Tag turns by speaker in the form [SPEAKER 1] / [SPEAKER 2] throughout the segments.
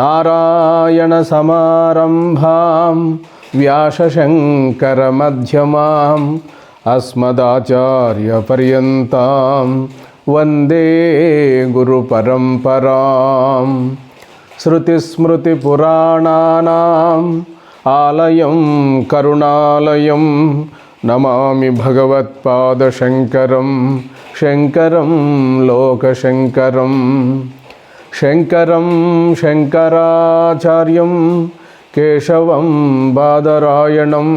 [SPEAKER 1] నారాయణసమారంభాం వ్యాసశంకరమధ్యమాం అస్మదాచార్యపర్యంతాం వందే గురుపరంపరాం శృతిస్మృతిపురాణానాం ఆలయం కరుణాలయం నమామి భగవత్పాదశంకరం శంకరం లోకశంకరం. శంకరం శంకరాచార్యం కేశవం బాదరాయణం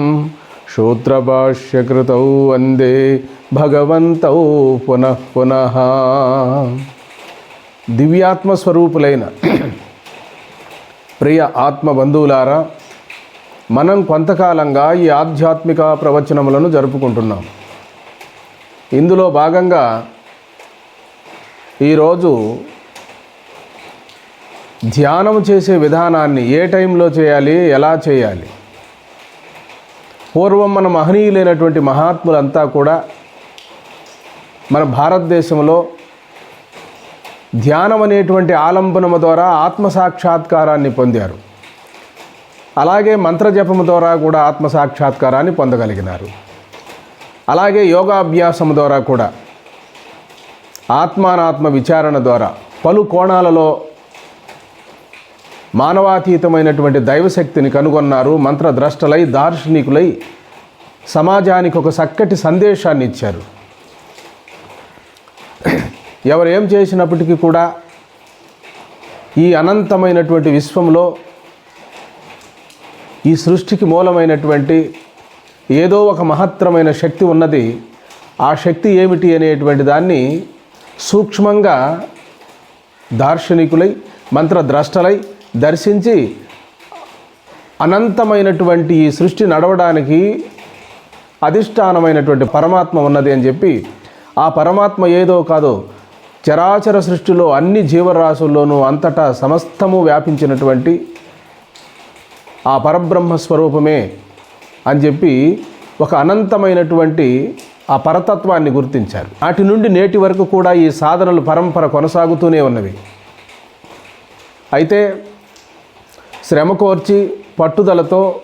[SPEAKER 1] శూత్రభాష్యకృతౌ వందే భగవంతౌ పునః పునః. దివ్యాత్మస్వరూపులైన ప్రియ ఆత్మ బంధువులారా మనం కొంతకాలంగా ఈ ఆధ్యాత్మిక ప్రవచనములను జరుపుకుంటున్నాం. ఇందులో భాగంగా ఈరోజు ధ్యానం చేసే విధానాన్ని ఏ టైంలో చేయాలి ఎలా చేయాలి? పూర్వం మన మహనీయులైనటువంటి మహాత్ములంతా కూడా మన భారతదేశంలో ధ్యానం అనేటువంటి ఆలంబనము ద్వారా ఆత్మసాక్షాత్కారాన్ని పొందారు. అలాగే మంత్రజపము ద్వారా కూడా ఆత్మసాక్షాత్కారాన్ని పొందగలిగినారు. అలాగే యోగాభ్యాసం ద్వారా కూడా ఆత్మానాత్మ విచారణ ద్వారా పలు కోణాలలో మానవాతీతమైనటువంటి దైవశక్తిని కనుగొన్నారు మంత్రద్రష్టలై దార్శనికులై సమాజానికి ఒక చక్కటి సందేశాన్ని ఇచ్చారు. ఎవరు ఏం చేసినప్పటికీ కూడా ఈ అనంతమైనటువంటి విశ్వంలో ఈ సృష్టికి మూలమైనటువంటి ఏదో ఒక మహత్తరమైన శక్తి ఉన్నది. ఆ శక్తి ఏమిటి అనేటువంటి దాన్ని సూక్ష్మంగా దార్శనికులై మంత్రద్రష్టలై దర్శించి అనంతమైనటువంటి ఈ సృష్టి నడవడానికి అధిష్టానమైనటువంటి పరమాత్మ ఉన్నది అని చెప్పి ఆ పరమాత్మ ఏదో కాదో చరాచర సృష్టిలో అన్ని జీవరాశుల్లోనూ అంతటా సమస్తము వ్యాపించినటువంటి ఆ పరబ్రహ్మ స్వరూపమే అని చెప్పి ఒక అనంతమైనటువంటి ఆ పరతత్వాన్ని గుర్తించారు. నాటి నుండి నేటి వరకు కూడా ఈ సాధనలు పరంపర కొనసాగుతూనే ఉన్నవి. అయితే శ్రమ కోర్చి పట్టుదలతో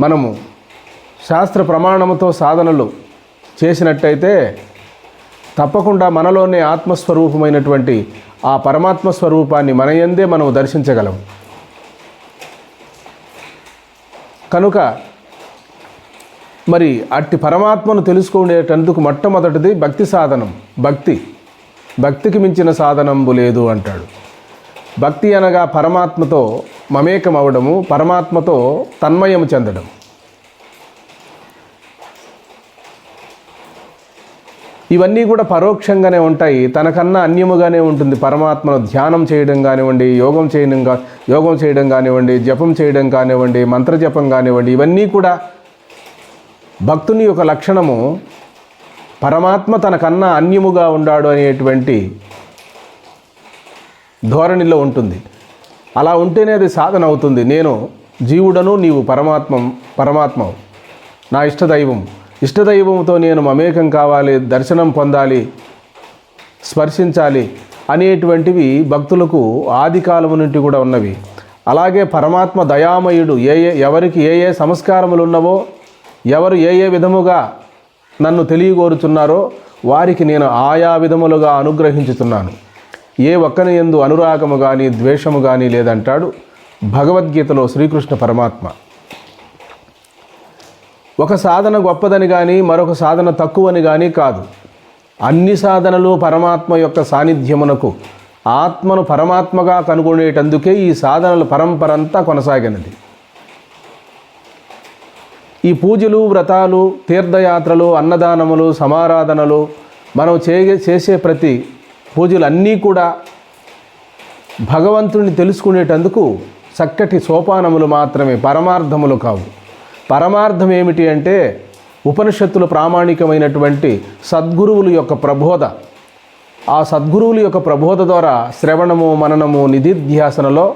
[SPEAKER 1] మనము శాస్త్ర ప్రమాణముతో సాధనలు చేసినట్టయితే తప్పకుండా మనలోనే ఆత్మస్వరూపమైనటువంటి ఆ పరమాత్మ స్వరూపాన్ని మన యందే మనం దర్శించగలం. కనుక మరి అట్టి పరమాత్మను తెలుసుకునేటందుకు మొట్టమొదటిది భక్తి సాధనం. భక్తి. భక్తికి మించిన సాధనంబు లేదు అంటాడు. భక్తి అనగా పరమాత్మతో మమేకం అవడము పరమాత్మతో తన్మయము చెందడం ఇవన్నీ కూడా పరోక్షంగానే ఉంటాయి. తనకన్నా అన్యముగానే ఉంటుంది. పరమాత్మను ధ్యానం చేయడం కానివ్వండి యోగం చేయడం యోగం చేయడం కానివ్వండి జపం చేయడం కానివ్వండి మంత్రజపం కానివ్వండి ఇవన్నీ కూడా భక్తుని యొక్క లక్షణము పరమాత్మ తనకన్నా అన్యముగా ఉండాడు అనేటువంటి ధోరణిలో ఉంటుంది. అలా ఉంటేనే అది సాధన అవుతుంది. నేను జీవుడను నీవు పరమాత్మం పరమాత్మ నా ఇష్టదైవం ఇష్టదైవంతో నేను మమేకం కావాలి దర్శనం పొందాలి స్పర్శించాలి అనేటువంటివి భక్తులకు ఆదికాలము నుండి కూడా ఉన్నవి. అలాగే పరమాత్మ దయామయుడు ఏ ఏ ఎవరికి ఏ ఏ సంస్కారములు ఉన్నవో ఎవరు ఏ ఏ విధముగా నన్ను తెలియగోరుచున్నారో వారికి నేను ఆయా విధములుగా అనుగ్రహించుతున్నాను. ఏ ఒక్కని ఎందు అనురాగము కానీ ద్వేషము కానీ లేదంటాడు భగవద్గీతలో శ్రీకృష్ణ పరమాత్మ. ఒక సాధన గొప్పదని కానీ మరొక సాధన తక్కువని కానీ కాదు. అన్ని సాధనలు పరమాత్మ యొక్క సాన్నిధ్యమునకు ఆత్మను పరమాత్మగా కనుగొనేటందుకే ఈ సాధనల పరంపరంతా కొనసాగినది. ఈ పూజలు వ్రతాలు తీర్థయాత్రలు అన్నదానములు సమారాధనలు మనం చేసే ప్రతి పూజలు అన్నీ కూడా భగవంతుడిని తెలుసుకునేటందుకు చక్కటి సోపానములు మాత్రమే పరమార్థములు కావు. పరమార్థం ఏమిటి అంటే ఉపనిషత్తులు ప్రామాణికమైనటువంటి సద్గురువుల యొక్క ప్రబోధ. ఆ సద్గురువుల యొక్క ప్రబోధ ద్వారా శ్రవణము మననము నిధిధ్యాసనలో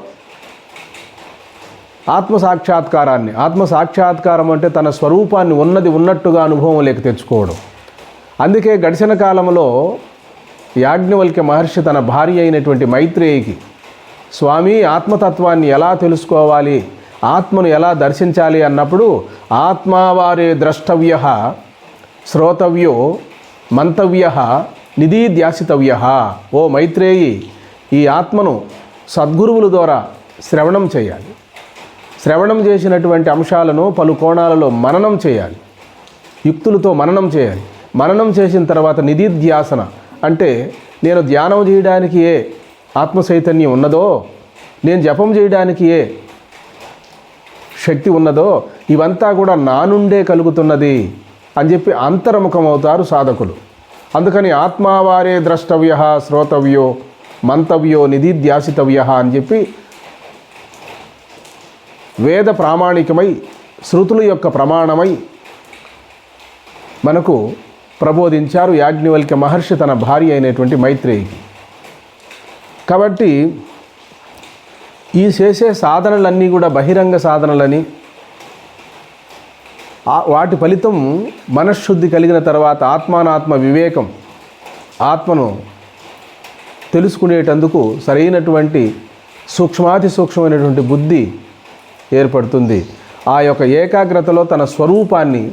[SPEAKER 1] ఆత్మ సాక్షాత్కారాన్ని ఆత్మ సాక్షాత్కారం అంటే తన స్వరూపాన్ని ఉన్నది ఉన్నట్టుగా అనుభవం లేక తెచ్చుకోవడం. అందుకే గడిచిన కాలంలో యాజ్ఞవల్క్య మహర్షి తన భార్య అయినటువంటి మైత్రేయికి స్వామి ఆత్మతత్వాన్ని ఎలా తెలుసుకోవాలి? ఆత్మను ఎలా దర్శించాలి? అన్నప్పుడు ఆత్మావారే ద్రష్టవ్య శ్రోతవ్యో మంతవ్య నిధిధ్యాసితవ్య ఓ మైత్రేయి ఈ ఆత్మను సద్గురువుల ద్వారా శ్రవణం చేయాలి. శ్రవణం చేసినటువంటి అంశాలను పలు కోణాలలో మననం చేయాలి. యుక్తులతో మననం చేయాలి. మననం చేసిన తర్వాత నిధిధ్యాసన అంటే నేను ధ్యానం చేయడానికి ఏ ఆత్మచైతన్యం ఉన్నదో నేను జపం చేయడానికి ఏ శక్తి ఉన్నదో ఇవంతా కూడా నా నుండే కలుగుతున్నది అని చెప్పి అంతర్ముఖమవుతారు సాధకులు. అందుకని ఆత్మావారే ద్రష్టవ్య శ్రోతవ్యో మంతవ్యో నిధిధ్యాసితవ్య అని చెప్పి వేద ప్రామాణికమై శృతుల యొక్క ప్రమాణమై మనకు ప్రబోధించారు యాజ్ఞవల్క్య మహర్షి తన భార్య అయినటువంటి మైత్రేయికి. కాబట్టి ఈ చేసే సాధనలన్నీ కూడా బహిరంగ సాధనలని వాటి ఫలితం మనశ్శుద్ధి కలిగిన తర్వాత ఆత్మానాత్మ వివేకం ఆత్మను తెలుసుకునేటందుకు సరైనటువంటి సూక్ష్మాతి సూక్ష్మమైనటువంటి బుద్ధి ఏర్పడుతుంది. ఆ యొక్క ఏకాగ్రతలో తన స్వరూపాన్ని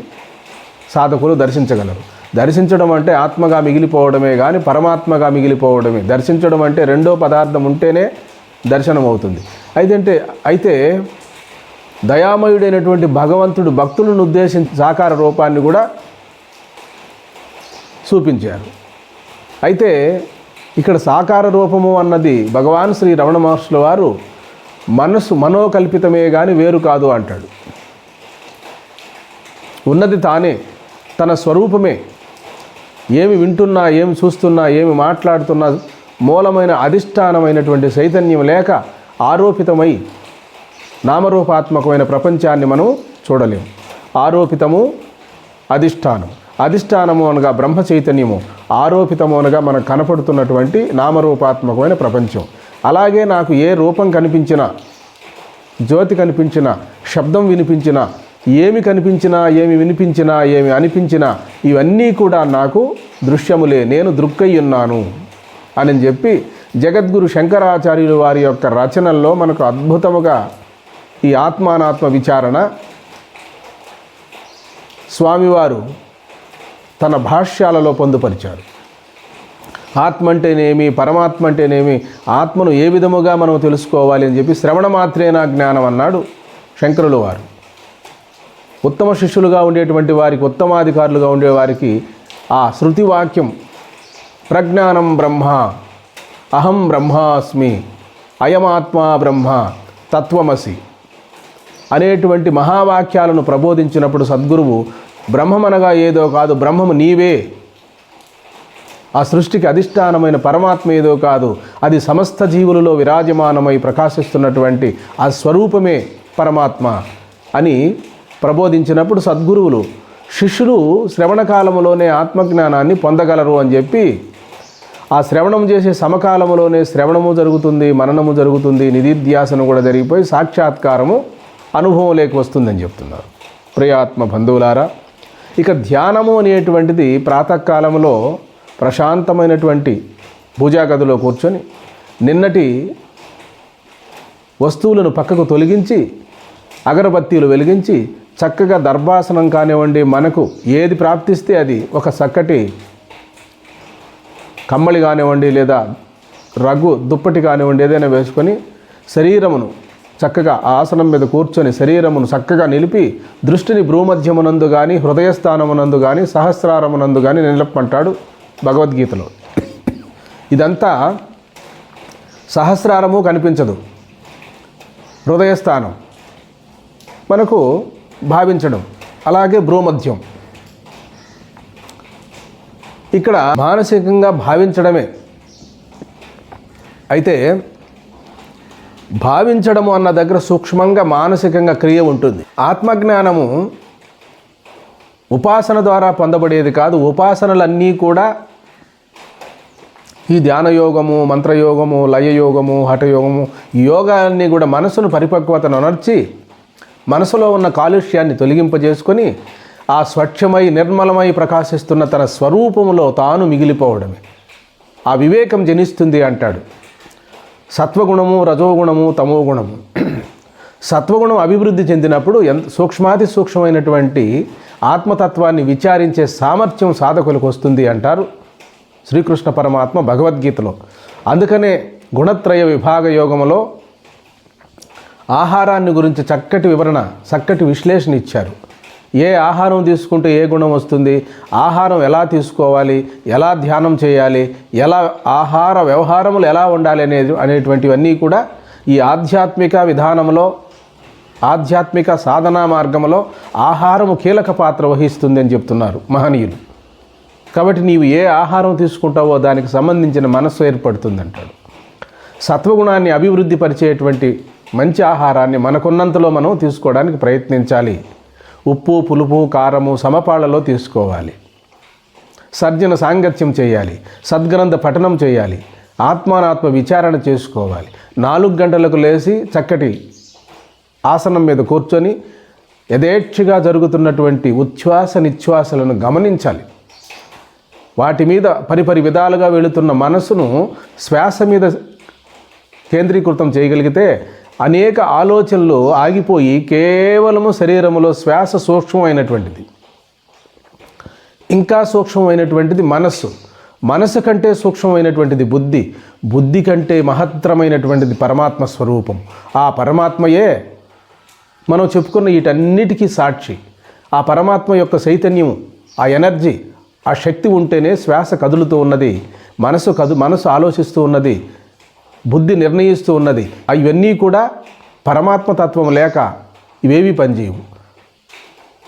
[SPEAKER 1] సాధకులు దర్శించగలరు. దర్శించడం అంటే ఆత్మగా మిగిలిపోవడమే కానీ పరమాత్మగా మిగిలిపోవడమే. దర్శించడం అంటే రెండో పదార్థం ఉంటేనే దర్శనం అవుతుంది అయితే అయితే దయామయుడైనటువంటి భగవంతుడు భక్తులను ఉద్దేశించి సాకార రూపాన్ని కూడా చూపించారు. అయితే ఇక్కడ సాకార రూపము అన్నది భగవాన్ శ్రీ రమణ మహర్షుల వారు మనస్సు మనోకల్పితమే కానీ వేరు కాదు అంటాడు. ఉన్నది తానే తన స్వరూపమే. ఏమి వింటున్నా ఏమి చూస్తున్నా ఏమి మాట్లాడుతున్నా మూలమైన అధిష్టానమైనటువంటి చైతన్యం లేక ఆరోపితమై నామరూపాత్మకమైన ప్రపంచాన్ని మనం చూడలేము ఆరోపితము అధిష్టానం. అధిష్టానము అనగా బ్రహ్మ చైతన్యము. ఆరోపితము అనగా మనకు కనపడుతున్నటువంటి నామరూపాత్మకమైన ప్రపంచం. అలాగే నాకు ఏ రూపం కనిపించినా జ్యోతి కనిపించినా శబ్దం వినిపించినా ఏమి కనిపించినా ఏమి వినిపించినా ఏమి అనిపించినా ఇవన్నీ కూడా నాకు దృశ్యములే. నేను దృక్కై ఉన్నాను అని చెప్పి జగద్గురు శంకరాచార్యులు వారి యొక్క రచనల్లో మనకు అద్భుతముగా ఈ ఆత్మానాత్మ విచారణ స్వామివారు తన భాష్యాలలో పొందుపరిచారు. ఆత్మ అంటేనేమి పరమాత్మ అంటేనేమి ఆత్మను ఏ విధముగా మనం తెలుసుకోవాలి అని చెప్పి శ్రవణ మాత్రేనా జ్ఞానం అన్నాడు శంకరులు వారు. ఉత్తమ శిష్యులుగా ఉండేటువంటి వారికి ఉత్తమాధికారులుగా ఉండేవారికి ఆ శృతి వాక్యం ప్రజ్ఞానం బ్రహ్మ అహం బ్రహ్మాస్మి అయమాత్మా బ్రహ్మ తత్వమసి అనేటువంటి మహావాక్యాలను ప్రబోధించినప్పుడు సద్గురువు బ్రహ్మమనగా ఏదో కాదు బ్రహ్మము నీవే. ఆ సృష్టికి అధిష్టానమైన పరమాత్మ ఏదో కాదు అది సమస్త జీవులలో విరాజమానమై ప్రకాశిస్తున్నటువంటి ఆ స్వరూపమే పరమాత్మ అని ప్రబోధించినప్పుడు సద్గురువులు శిష్యులు శ్రవణకాలంలోనే ఆత్మజ్ఞానాన్ని పొందగలరు అని చెప్పి ఆ శ్రవణం చేసే సమకాలంలోనే శ్రవణము జరుగుతుంది మననము జరుగుతుంది నిధిధ్యాసనం కూడా జరిగిపోయి సాక్షాత్కారము అనుభవంలోకి వస్తుందని చెప్తున్నారు. ప్రియాత్మ బంధువులారా ఇక ధ్యానము అనేటువంటిది ప్రాతకాలంలో ప్రశాంతమైనటువంటి భుజాగదిలో కూర్చొని నిన్నటి వస్తువులను పక్కకు తొలగించి అగరబత్తీలు వెలిగించి చక్కగా దర్భాసనం కానివ్వండి మనకు ఏది ప్రాప్తిస్తే అది ఒక చక్కటి కమ్మలి కానివ్వండి లేదా రగ్గు దుప్పటి కానివ్వండి ఏదైనా వేసుకొని శరీరమును చక్కగా ఆసనం మీద కూర్చొని శరీరమును చక్కగా నిలిపి దృష్టిని భ్రూమధ్యమునందు కానీ హృదయస్థానమునందు కానీ సహస్రారమునందు కానీ నిలపమంటాడు భగవద్గీతలో. ఇదంతా సహస్రారము కనిపించదు. హృదయస్థానం. మనకు భావించడం. అలాగే భ్రూమధ్యం. ఇక్కడ మానసికంగా భావించడమే. అయితే భావించడము అన్న దగ్గర సూక్ష్మంగా మానసికంగా క్రియ ఉంటుంది. ఆత్మజ్ఞానము ఉపాసన ద్వారా పొందబడేది కాదు. ఉపాసనలన్నీ కూడా ఈ ధ్యానయోగము మంత్రయోగము లయయోగము హఠయోగము ఈ యోగాన్ని కూడా మనసును పరిపక్వతను అనర్చి మనసులో ఉన్న కాలుష్యాన్ని తొలగింపజేసుకొని ఆ స్వచ్ఛమై నిర్మలమై ప్రకాశిస్తున్న తన స్వరూపములో తాను మిగిలిపోవడమే. ఆ వివేకం జనిస్తుంది అంటాడు. సత్వగుణము రజోగుణము తమోగుణము. సత్వగుణం అభివృద్ధి చెందినప్పుడు ఎంత సూక్ష్మాతి సూక్ష్మమైనటువంటి ఆత్మతత్వాన్ని విచారించే సామర్థ్యం సాధకులకు వస్తుంది అంటారు శ్రీకృష్ణ పరమాత్మ భగవద్గీతలో. అందుకనే గుణత్రయ విభాగ యోగములో ఆహారాన్ని గురించి చక్కటి వివరణ చక్కటి విశ్లేషణ ఇచ్చారు. ఏ ఆహారం తీసుకుంటే ఏ గుణం వస్తుంది? ఆహారం ఎలా తీసుకోవాలి? ఎలా ధ్యానం చేయాలి? ఎలా ఆహార వ్యవహారములు ఎలా ఉండాలి అనేది అనేటువంటివన్నీ కూడా ఈ ఆధ్యాత్మిక విధానంలో ఆధ్యాత్మిక సాధనా మార్గంలో ఆహారము కీలక పాత్ర వహిస్తుంది అని చెప్తున్నారు మహనీయులు. కాబట్టి నీవు ఏ ఆహారం తీసుకుంటావో దానికి సంబంధించిన మనస్సు ఏర్పడుతుందంటాడు. సత్వగుణాన్ని అభివృద్ధి పరిచేటువంటి మంచి ఆహారాన్ని మనకున్నంతలో మనం తీసుకోవడానికి ప్రయత్నించాలి. ఉప్పు పులుపు కారము సమపాళ్ళలో తీసుకోవాలి. సర్జన సాంగత్యం చేయాలి. సద్గ్రంథ పఠనం చేయాలి. ఆత్మానాత్మ విచారణ చేసుకోవాలి. నాలుగు గంటలకు లేచి చక్కటి ఆసనం మీద కూర్చొని యథేచ్ఛగా జరుగుతున్నటువంటి ఉచ్ఛ్వాస నిశ్వాసలను గమనించాలి. వాటి మీద పరిపరి విధాలుగా వెళుతున్న మనసును శ్వాస మీద కేంద్రీకృతం చేయగలిగితే అనేక ఆలోచనలు ఆగిపోయి కేవలము శరీరములో శ్వాస సూక్ష్మమైనటువంటిది. ఇంకా సూక్ష్మమైనటువంటిది మనస్సు. మనసు కంటే సూక్ష్మమైనటువంటిది బుద్ధి. బుద్ధి కంటే మహత్తరమైనటువంటిది పరమాత్మ స్వరూపం. ఆ పరమాత్మయే మనం చెప్పుకున్న వీటన్నిటికీ సాక్షి. ఆ పరమాత్మ యొక్క చైతన్యం ఆ ఎనర్జీ ఆ శక్తి ఉంటేనే శ్వాస కదులుతూ ఉన్నది. మనసు కదు మనసు ఆలోచిస్తూ ఉన్నది. బుద్ధి నిర్ణయిస్తూ ఉన్నది. ఇవన్నీ కూడా పరమాత్మ తత్వం లేక ఇవేవి పనిచేయవు.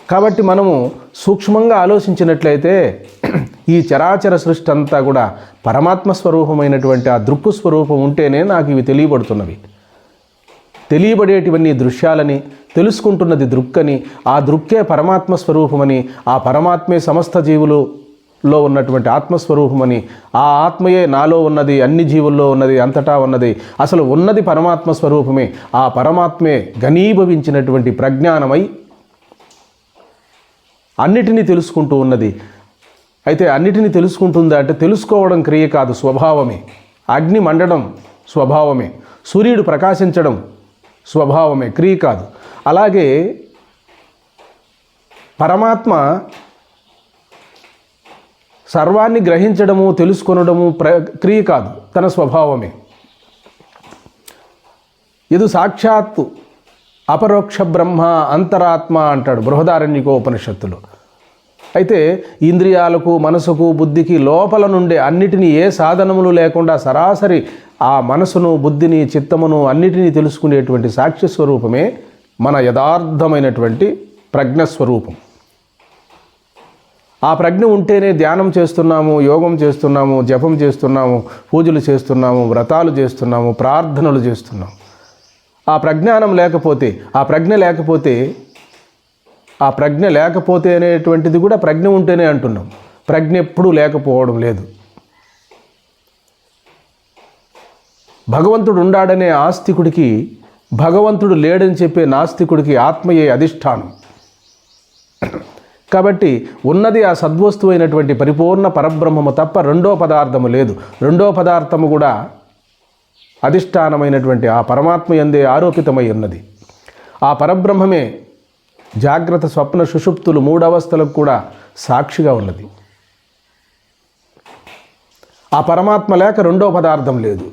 [SPEAKER 1] కాబట్టి మనము సూక్ష్మంగా ఆలోచించినట్లయితే ఈ చరాచర సృష్టి అంతా కూడా పరమాత్మ స్వరూపమైనటువంటి ఆ దృక్కు స్వరూపం ఉంటేనే నాకు ఇవి తెలియబడుతున్నవి. తెలియబడేటివన్నీ దృశ్యాలని తెలుసుకుంటున్నది దృక్కని ఆ దృక్కే పరమాత్మ స్వరూపమని ఆ పరమాత్మే సమస్త జీవులు లో ఉన్నటువంటి ఆత్మస్వరూపమని ఆ ఆత్మయే నాలో ఉన్నది అన్ని జీవుల్లో ఉన్నది అంతటా ఉన్నది అసలు ఉన్నది పరమాత్మ స్వరూపమే ఆ పరమాత్మే ఘనీభవించినటువంటి ప్రజ్ఞానమై అన్నిటినీ తెలుసుకుంటూ ఉన్నది. అయితే అన్నిటినీ తెలుసుకుంటుందా అంటే తెలుసుకోవడం క్రియ కాదు స్వభావమే. అగ్ని మండడం స్వభావమే. సూర్యుడు ప్రకాశించడం స్వభావమే క్రియ కాదు. అలాగే పరమాత్మ సర్వాన్ని గ్రహించడము తెలుసుకొనడము ప్ర క్రియ కాదు. తన స్వభావమే. ఇది సాక్షాత్తు అపరోక్ష బ్రహ్మ అంతరాత్మ అంటాడు బృహదారణ్యకోపనిషత్తులో. అయితే ఇంద్రియాలకు మనసుకు బుద్ధికి లోపల నుండే అన్నిటినీ ఏ సాధనములు లేకుండా సరాసరి ఆ మనసును బుద్ధిని చిత్తమును అన్నిటినీ తెలుసుకునేటువంటి సాక్ష్య స్వరూపమే మన యథార్థమైనటువంటి ప్రజ్ఞస్వరూపం. ఆ ప్రజ్ఞ ఉంటేనే ధ్యానం చేస్తున్నాము యోగం చేస్తున్నాము జపం చేస్తున్నాము పూజలు చేస్తున్నాము వ్రతాలు చేస్తున్నాము ప్రార్థనలు చేస్తున్నాము. ఆ ప్రజ్ఞానం లేకపోతే ఆ ప్రజ్ఞ లేకపోతే ఆ ప్రజ్ఞ లేకపోతే అనేటువంటిది కూడా ప్రజ్ఞ ఉంటేనే అంటున్నాం. ప్రజ్ఞ ఎప్పుడూ లేకపోవడం లేదు. భగవంతుడు ఉండాడనే ఆస్తికుడికి భగవంతుడు లేడని చెప్పే నాస్తికుడికి ఆత్మయే అధిష్టానం. కాబట్టి ఉన్నది ఆ సద్వస్తువు అయినటువంటి పరిపూర్ణ పరబ్రహ్మము తప్ప రెండో పదార్థము లేదు. రెండో పదార్థము కూడా అధిష్టానమైనటువంటి ఆ పరమాత్మ ఎందే ఆరోపితమై ఉన్నది. ఆ పరబ్రహ్మమే జాగ్రత్త స్వప్న సుషుప్తులు మూడవస్థలకు కూడా సాక్షిగా ఉన్నది. ఆ పరమాత్మ లేక రెండో పదార్థం లేదు.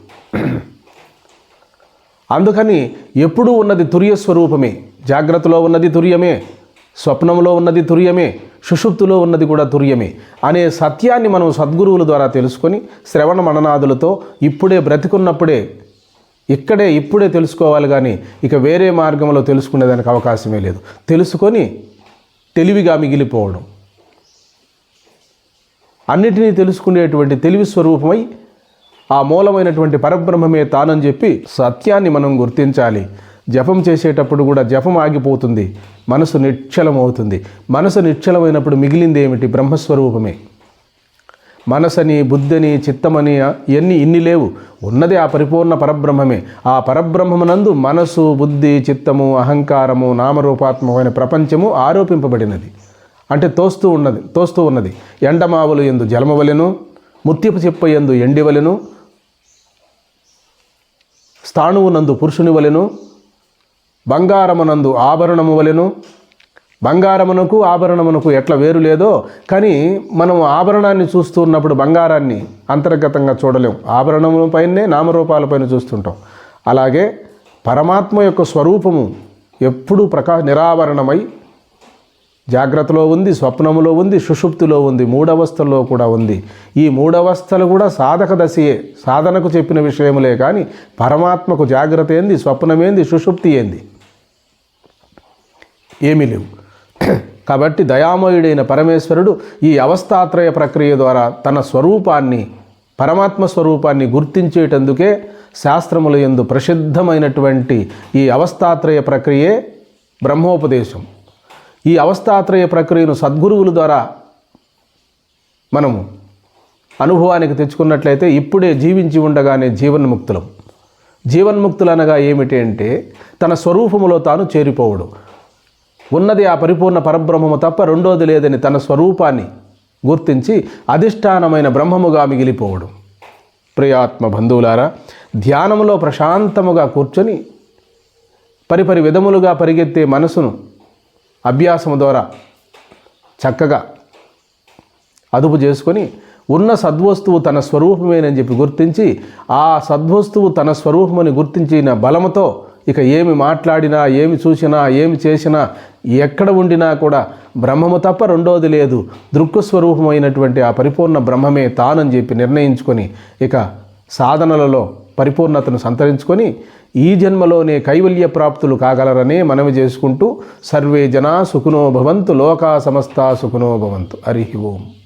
[SPEAKER 1] అందుకని ఎప్పుడూ ఉన్నది తుర్య స్వరూపమే జాగ్రత్తలో ఉన్నది తుర్యమే. స్వప్నంలో ఉన్నది తుర్యమే సుషుప్తులో ఉన్నది కూడా తుర్యమే అనే సత్యాన్ని మనం సద్గురువుల ద్వారా తెలుసుకొని శ్రవణ మననాదులతో ఇప్పుడే బ్రతికున్నప్పుడే ఇక్కడే ఇప్పుడే తెలుసుకోవాలి కానీ ఇక వేరే మార్గంలో తెలుసుకునేదానికి అవకాశమే లేదు. తెలుసుకొని తెలివిగా మిగిలిపోవడం. అన్నిటినీ తెలుసుకునేటువంటి తెలివి స్వరూపమై ఆ మూలమైనటువంటి పరబ్రహ్మమే తానని చెప్పి సత్యాన్ని మనం గుర్తించాలి. జపం చేసేటప్పుడు కూడా జపం ఆగిపోతుంది. మనసు నిశ్చలమవుతుంది. మనసు నిశ్చలమైనప్పుడు మిగిలింది ఏమిటి? బ్రహ్మస్వరూపమే. మనసని బుద్ధని చిత్తమని ఇవన్నీ ఇన్ని లేవు. ఉన్నది ఆ పరిపూర్ణ పరబ్రహ్మమే. ఆ పరబ్రహ్మనందు మనసు బుద్ధి చిత్తము అహంకారము నామరూపాత్మకమైన ప్రపంచము ఆరోపింపబడినది. అంటే తోస్తూ ఉన్నది తోస్తూ ఉన్నది. ఎండమావులు ఎందు జలమవలెను ముత్యపు చెప్పయందు ఎండివలెను స్థాణువునందు పురుషుని వలెను బంగారమునందు ఆభరణము వలెను. బంగారమునకు ఆభరణమునకు ఎట్లా వేరు లేదో కానీ మనం ఆభరణాన్ని చూస్తున్నప్పుడు బంగారాన్ని అంతర్గతంగా చూడలేం. ఆభరణముల పైనే నామరూపాలపైన చూస్తుంటాం. అలాగే పరమాత్మ యొక్క స్వరూపము ఎప్పుడూ ప్రకా నిరావరణమై జాగ్రత్తలో ఉంది స్వప్నములో ఉంది సుషుప్తిలో ఉంది మూడవస్థల్లో కూడా ఉంది. ఈ మూడవస్థలు కూడా సాధక దశయే. సాధనకు చెప్పిన విషయములే కానీ పరమాత్మకు జాగ్రత్త ఏంది స్వప్నమేంది సుషుప్తి ఏంది? ఏమీ లేవు. కాబట్టి దయామయుడైన పరమేశ్వరుడు ఈ అవస్థాత్రయ ప్రక్రియ ద్వారా తన స్వరూపాన్ని పరమాత్మ స్వరూపాన్ని గుర్తించేటందుకే శాస్త్రముల యందు ప్రసిద్ధమైనటువంటి ఈ అవస్థాత్రయ ప్రక్రియే బ్రహ్మోపదేశం. ఈ అవస్థాత్రయ ప్రక్రియను సద్గురువుల ద్వారా మనము అనుభవానికి తెచ్చుకున్నట్లయితే ఇప్పుడే జీవించి ఉండగానే జీవన్ముక్తులం. జీవన్ముక్తులు అనగా ఏమిటి అంటే తన స్వరూపములో తాను చేరిపోవడం. ఉన్నది ఆ పరిపూర్ణ పరబ్రహ్మము తప్ప రెండోది లేదని తన స్వరూపాన్ని గుర్తించి అధిష్టానమైన బ్రహ్మముగా మిగిలిపోవడం. ప్రియాత్మ బంధువులారా ధ్యానములో ప్రశాంతముగా కూర్చొని పరిపరి విధములుగా పరిగెత్తే మనసును అభ్యాసము ద్వారా చక్కగా అదుపు చేసుకొని ఉన్న సద్వస్తువు తన స్వరూపమేనని చెప్పి గుర్తించి ఆ సద్వస్తువు తన స్వరూపమని గుర్తించిన బలముతో ఇక ఏమి మాట్లాడినా ఏమి చూసినా ఏమి చేసినా ఎక్కడ ఉండినా కూడా బ్రహ్మము తప్ప రెండోది లేదు. దృక్స్వరూపమైనటువంటి ఆ పరిపూర్ణ బ్రహ్మమే తానని చెప్పి నిర్ణయించుకొని ఇక సాధనలలో పరిపూర్ణతను సంతరించుకొని ఈ జన్మలోనే కైవల్య ప్రాప్తులు కాగలరనే మనవి చేసుకుంటూ సర్వే జనా సుఖినో భవంతు లోకా సమస్తా సుఖినో భవంతు. హరి ఓం.